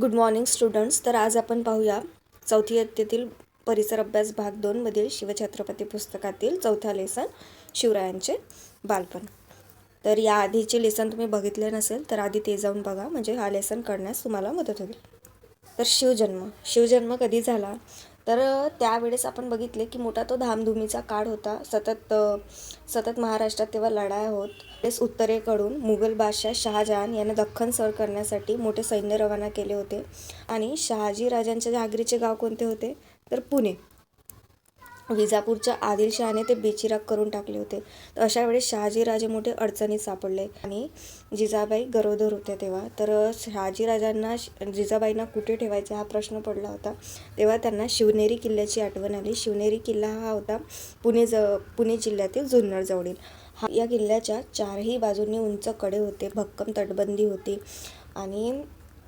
Good morning students तर आज आपण पाहूया चौथी इयत्तेतील परिसर अभ्यास भाग दोनमधील शिवछत्रपती पुस्तकातील चौथा लेसन शिवरायांचे बालपण. तर या आधीचे लेसन तुम्ही बघितले नसेल तर आधी ते जाऊन बघा. म्हणजे हा लेसन करण्यास तुम्हाला मदत होईल. तर शिवजन्म. शिवजन्म कधी झाला? तर त्यावेळेस आपण बघितले की मोठा तो धामधुमीचा काळ होता. सतत सतत महाराष्ट्रात तेव्हा लढाया होत. तेच उत्तरेकडून मुघल बादशाह शहाजहान याने दख्खन सर करण्यासाठी मोठे सैन्य रवाना केले होते. आणि शहाजी राजांच्या जहागिरीचे गाव कोणते होते? तर पुणे. विजापूरच्या आदिलशहाने ते बेचिराग करून टाकले होते. तर अशा वेळेस शहाजीराजे मोठे अडचणीत सापडले. आणि जिजाबाई गरोदर होत्या तेव्हा. तर शहाजी राजांना जिजाबाईंना कुठे ठेवायचा हा प्रश्न पडला होता. तेव्हा त्यांना शिवनेरी किल्ल्याची आठवण आली. शिवनेरी किल्ला हा होता पुणे ज पुणे जिल्ह्यातील जुन्नर जवळील. हा या किल्ल्याच्या चारही बाजूंनी उंच कडे होते. भक्कम तटबंदी होती. आणि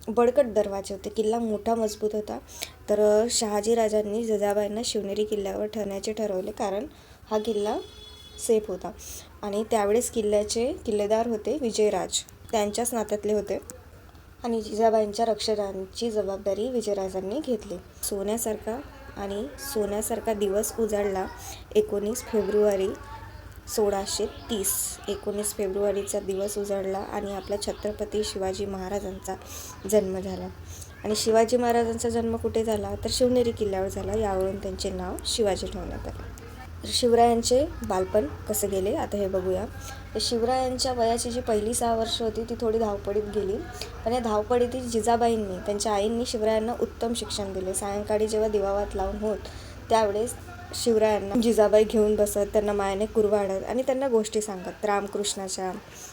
बडकट दरवाजे होते. किल्ला मोठा मजबूत होता. तर शहाजी राजांनी जिजाबाईंना शिवनेरी किल्ल्यावर ठरण्याचे ठरवले कारण हा किल्ला सेफ होता. आणि त्यावेळेस किल्ल्याचे किल्लेदार होते विजयराज. त्यांच्याच नात्यातले होते. आणि जिजाबाईंच्या रक्षणाची जबाबदारी विजयराजांनी घेतली. सोन्यासारखा आणि सोन्यासारखा दिवस उजाडला एकोणीस फेब्रुवारी सोळाशे तीस. एकोणीस फेब्रुवारीचा दिवस उजाडला आणि आपला छत्रपती शिवाजी महाराजांचा जन्म झाला. आणि शिवाजी महाराजांचा जन्म कुठे झाला? तर शिवनेरी किल्ल्यावर झाला. यावरून त्यांचे नाव शिवाजी ठेवण्यात आले. तर शिवरायांचे बालपण कसे गेले? आता हे बघूया. तर शिवरायांच्या वयाची जी पहिली सहा वर्ष होती ती थोडी धावपळीत गेली. पण या धावपळीतील जिजाबाईंनी त्यांच्या आईंनी शिवरायांना उत्तम शिक्षण दिले. सायंकाळी जेव्हा दिवावात लावून होत त्यावेळेस शिवरायांना जिजाबाई घेऊन बसत त्यांना मायाने कुरवाडत आणि त्यांना गोष्टी सांगत. रामकृष्णाच्या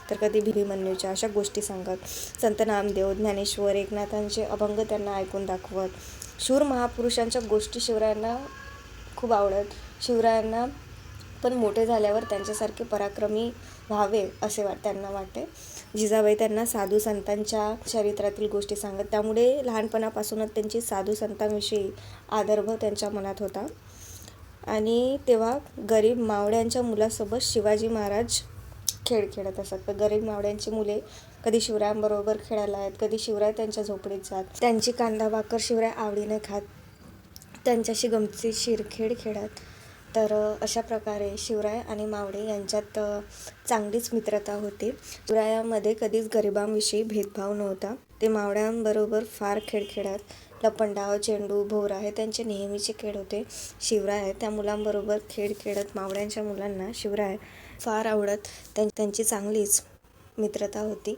तर कधी भीमन्यूच्या अशा गोष्टी सांगत. संत नामदेव ज्ञानेश्वर एकनाथांचे अभंग त्यांना ऐकून दाखवत. शूर महापुरुषांच्या गोष्टी शिवरायांना खूप आवडत. शिवरायांना पण मोठे झाल्यावर त्यांच्यासारखे पराक्रमी व्हावे असे वाट त्यांना वाटते. जिजाबाई त्यांना साधू संतांच्या चरित्रातील गोष्टी सांगत. त्यामुळे लहानपणापासूनच त्यांची साधू संतांविषयी आदरभाव त्यांच्या मनात होता. आणि तेव्हा गरीब मावळ्यांच्या मुलासोबत शिवाजी महाराज खेळ खेळत असत तर गरीब मावळ्यांची मुले कधी शिवरायांबरोबर खेळायला आहेत कधी शिवराय त्यांच्या झोपडीत जात. त्यांची कांदा भाकर शिवराय आवडीने खात. त्यांच्याशी गमतीशीर खेळ खेळत. तर अशा प्रकारे शिवराय आणि मावळे यांच्यात चांगलीच मित्रता होती. शिवरायामध्ये कधीच गरिबांविषयी भेदभाव नव्हता. ते मावळ्यांबरोबर फार खेळ खेळत. लपंडाव चेंडू भोवरा हे त्यांचे नेहमीचे खेळ होते. शिवराय त्या मुलांबरोबर खेळ खेळत मावळ्यांच्या मुलांना शिवराय फार आवडत त्यां त्यांची चांगलीच मित्रता होती.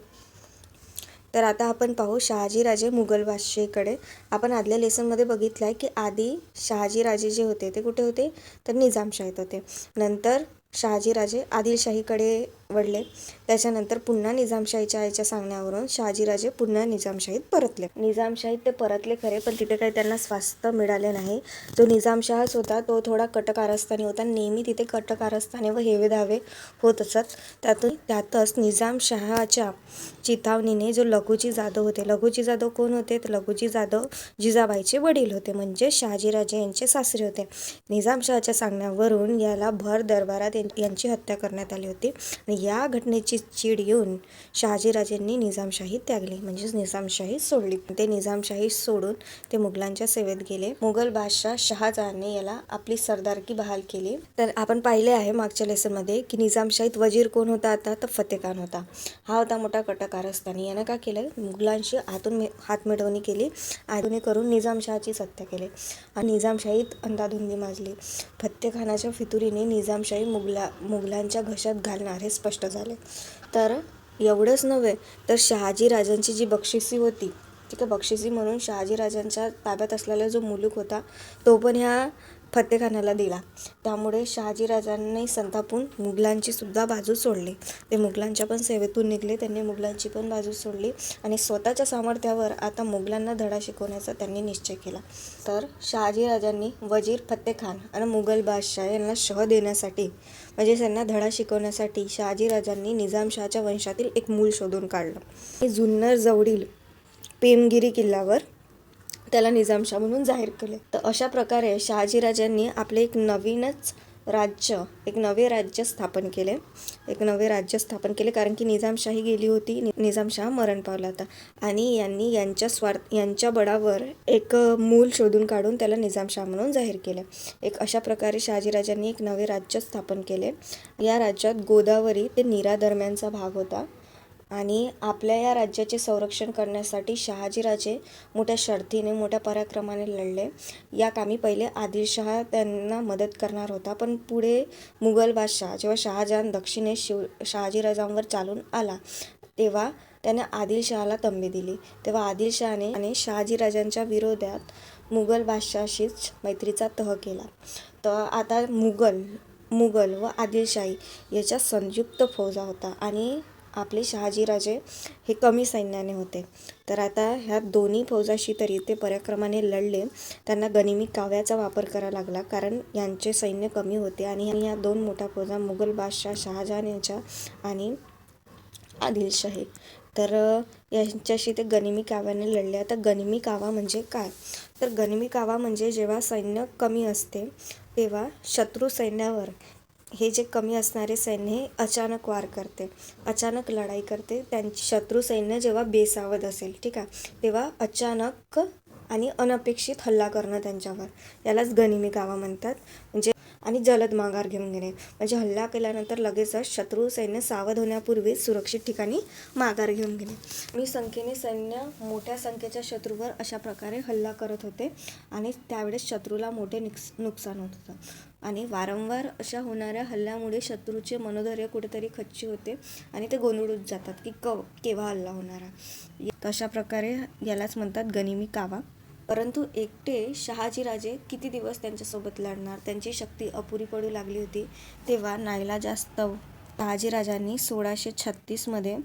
तर आता आपण पाहू शहाजीराजे मुघल बादशाहीकडे आपण आदल्या लेसनमध्ये बघितलं आहे की आधी शहाजीराजे जे होते ते कुठे होते? तर निजामशाहीत होते. नंतर शहाजीराजे आदिलशाहीकडे आवडले त्याच्यानंतर पुन्हा निजामशाहीच्या आईच्या सांगण्यावरून शहाजीराजे पुन्हा निजामशाहीत परतले. निजामशाहीत ते परतले खरे पण तिथे काही त्यांना स्वास्थ्य मिळाले नाही. जो निजामशाहच होता तो थोडा कटकारस्थानी होता. नेहमी तिथे कटकारस्थाने व हेवे दावे होत असत. त्यातून त्यातच निजामशहाच्या चितावणीने जो लघुजी जाधव होते. लघुजी जाधव कोण होते? तर लघुजी जाधव जिजाबाईचे वडील होते म्हणजे शहाजीराजे यांचे सासरे होते. निजामशहाच्या सांगण्यावरून याला भर दरबारात यांची हत्या करण्यात आली होती. आणि या घटनेची चीड येऊन शहाजीराजेंनी निजामशाही त्यागली. म्हणजेच निजामशाही सोडली. ते निजामशाही सोडून ते मुघलांच्या सेवेत गेले. मुघल बादशाह शहाजहानने याला आपली सरदारकी बहाल केली. तर आपण पाहिले आहे मागच्या लेसनमध्ये की निजामशाहीत वजीर कोण होता आता? तर फतेखान होता. हा होता मोठा कटकारस्थानी. यानं काय केलं? मुघलांशी हातून हातमिळवणी हात मिळवणी केली आणि करून निजामशहाची सत्ता केली. आणि निजामशाहीत अंधाधुंदी माजली. फत्तेखानाच्या फितुरीने निजामशाही मुघला मुघलांच्या घशात घालणार हे स्पष्ट झाले. तर एवढंच नव्हे तर शहाजी राजांची जी बक्षिसी होती ठीक आहे बक्षिसी म्हणून शहाजी राजांच्या ताब्यात असलेला जो मुलूक होता तो पण ह्या फत्तेखानाला दिला. त्यामुळे शहाजी राजांनी संतापून मुघलांची सुद्धा बाजू सोडली. ते मुघलांच्या पण सेवेतून निघले त्यांनी मुघलांची पण बाजू सोडली आणि स्वतःच्या सामर्थ्यावर आता मुघलांना धडा शिकवण्याचा त्यांनी निश्चय केला. तर शहाजी राजांनी वजीर फत्तेखान आणि मुघल बादशाह यांना शह देण्यासाठी म्हणजे त्यांना धडा शिकवण्यासाठी शहाजी राजांनी निजामशहाच्या वंशातील एक मूल शोधून काढलं. हे जुन्नर जवळील पेमगिरी किल्ल्यावर त्याला निजामशाह म्हणून जाहीर केले. तर अशा प्रकारे शहाजीराजांनी आपले एक नवीनच राज्य एक नवे राज्य स्थापन केले. एक नवे राज्य स्थापन केले कारण की निजामशाही गेली होती. नि निजामशाह मरण पावला होता. आणि यांनी यांच्या स्वार्थ यांच्या बळावर एक मूल शोधून काढून त्याला निजामशाह म्हणून जाहीर केले. एक अशा प्रकारे शहाजीराजांनी एक नवे राज्य स्थापन केले. या राज्यात गोदावरी ते नीरा दरम्यानचा भाग होता. आणि आपल्या या राज्याचे संरक्षण करण्यासाठी शहाजीराजे मोठ्या शर्थीने मोठ्या पराक्रमाने लढले. या कामी पहिले आदिलशहा त्यांना मदत करणार होता पण पुढे मुघल बादशाह जेव्हा शहाजहान दक्षिणेस शिव शहाजीराजांवर चालून आला तेव्हा त्याने आदिलशहाला तंबी दिली. तेव्हा आदिलशहाने आणि शहाजीराजांच्या विरोधात मुघल बादशाहशीच मैत्रीचा तह केला. तर आता मुघल मुघल व आदिलशाही याच्या संयुक्त फौजा होता आणि आपले शहाजीराजे हे कमी सैन्याने होते. तर आता ह्या दोन्ही फौजाशी तरी ते पराक्रमाने लढले. त्यांना गनिमी काव्याचा वापर करावा लागला. कारण यांचे सैन्य कमी होते आणि ह्या दोन मोठ्या फौजा मुघल बादशाह शहाजहान यांच्या आणि आदिलशाही तर यांच्याशी ते गनिमी काव्याने लढले. आता गनिमी कावा म्हणजे काय? तर गनिमी कावा म्हणजे जेव्हा सैन्य कमी असते तेव्हा शत्रू सैन्यावर हे जे कमी असणारे सैन्य हे अचानक वार करते अचानक लढाई करते. त्यांची शत्रू सैन्य जेव्हा बेसावध असेल ठीक आहे तेव्हा अचानक आणि अनपेक्षित हल्ला करणं त्यांच्यावर. यालाच गनिमी गावा म्हणतात. म्हणजे आणि जलद माघार घेऊन घेणे. म्हणजे हल्ला केल्यानंतर लगेचच शत्रू सैन्य सावध होण्यापूर्वी सुरक्षित ठिकाणी माघार घेऊन घेणे. मी संख्येने सैन्य मोठ्या संख्येच्या शत्रूवर अशा प्रकारे हल्ला करत होते. आणि त्यावेळेस शत्रूला मोठे निक्स नुकसान होत होतं. आणि वारंवार अशा होणाऱ्या हल्ल्यामुळे शत्रूचे मनोधैर्य कुठेतरी खच्ची होते आणि ते गोंधळून जातात की क केव्हा हल्ला होणारा तशा प्रकारे यालाच म्हणतात गनिमी कावा. परंतु एकटे शहाजीराजे किती दिवस त्यांच्यासोबत लढणार? त्यांची शक्ती अपुरी पडू लागली होती तेव्हा नाईला जास्त शहाजीराजांनी सोळाशे छत्तीसमध्ये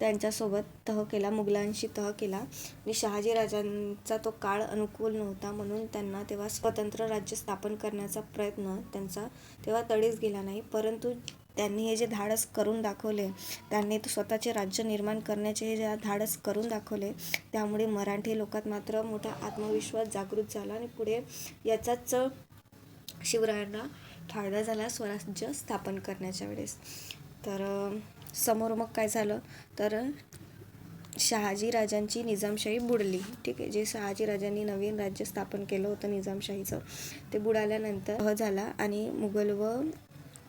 त्यांच्यासोबत तह केला मुघलांशी तह केला. आणि शहाजीराजांचा तो काळ अनुकूल नव्हता म्हणून त्यांना तेव्हा स्वतंत्र राज्य स्थापन करण्याचा प्रयत्न त्यांचा तेव्हा तडीस गेला नाही. परंतु त्यांनी हे जे धाडस करून दाखवले त्यांनी स्वतःचे राज्य निर्माण करण्याचे हे जे धाडस करून दाखवले त्यामुळे मराठी लोकात मात्र मोठा आत्मविश्वास जागृत झाला आणि पुढे याचाच शिवरायांना फायदा झाला स्वराज्य स्थापन करण्याच्या वेळेस. तर समोर मग काय झालं? तर शहाजी राजांची निजामशाही बुडली. ठीक आहे जे शहाजी राजांनी नवीन राज्य स्थापन केलं होतं निजामशाहीचं ते बुडाल्यानंतर झाला आणि मुघल व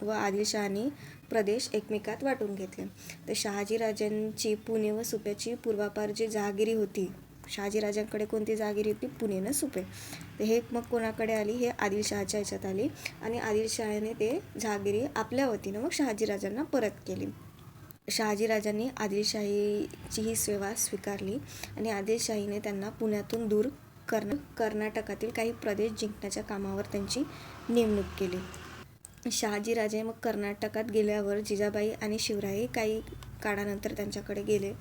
व आदिलशहानी प्रदेश एकमेकात वाटून घेतले. तर शहाजी राजांची पुणे व सुप्याची पूर्वापार जी जहागिरी होती शहाजीराजांकडे कोणती जहागिरी होती? पुणे न सुपे. तर हे मग कोणाकडे आली? हे आदिलशहाच्या ह्याच्यात आली. आणि आदिलशहाने ते जहागिरी आपल्या वतीनं मग शहाजीराजांना परत केली. शहाजीराजांनी आदिलशाहीची ही सेवा स्वीकारली. आणि आदिलशाहीने त्यांना पुण्यातून दूर कर्ण कर्नाटकातील काही प्रदेश जिंकण्याच्या कामावर त्यांची नेमणूक केली. शहाजीराजे मग कर्नाटकात गेल्यावर जिजाबाई आणि शिवराई काही काळानंतर त्यांच्याकडे गेले.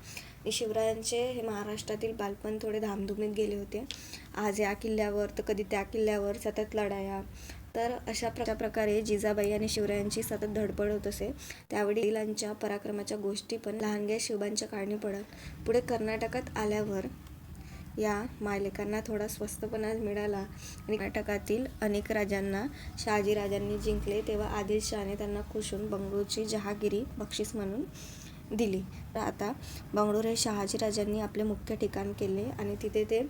शिवरायांचे हे महाराष्ट्रातील बालपण थोडे धामधुमीत गेले होते. आज या किल्ल्यावर तर कधी त्या किल्ल्यावर सतत लढाया. तर अशा प्र प्रकारे जिजाबाई आणि शिवरायांची सतत धडपड होत असे. त्यावेळी वडिलांच्या पराक्रमाच्या गोष्टी पण लहानग्या शिवबांच्या काळणी पडत. पुढे कर्नाटकात आल्यावर या मालिकांना थोडा स्वस्तपणा मिळाला आणि कर्नाटकातील अनेक राजांना शहाजीराजांनी जिंकले तेव्हा आदिलशहाने त्यांना खुशून बंगळूरची जहागिरी बक्षीस म्हणून दिली. तर आता बंगळूर हे शहाजीराजांनी आपले मुख्य ठिकाण केले आणि तिथे ते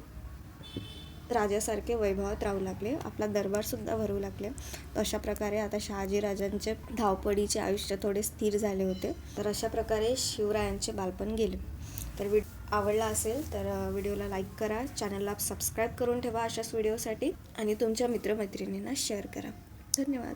राजासारखे वैभवात राहू लागले. आपला दरबारसुद्धा भरू लागले. अशा प्रकारे आता शहाजीराजांचे धावपडीचे आयुष्य थोडे स्थिर झाले होते. तर अशा प्रकारे शिवरायांचे बालपण गेले. तर विड आवडला असेल तर व्हिडिओला लाईक करा. चॅनलला सबस्क्राईब करून ठेवा अशाच व्हिडिओसाठी. आणि तुमच्या मित्रमैत्रिणींना शेअर करा. धन्यवाद.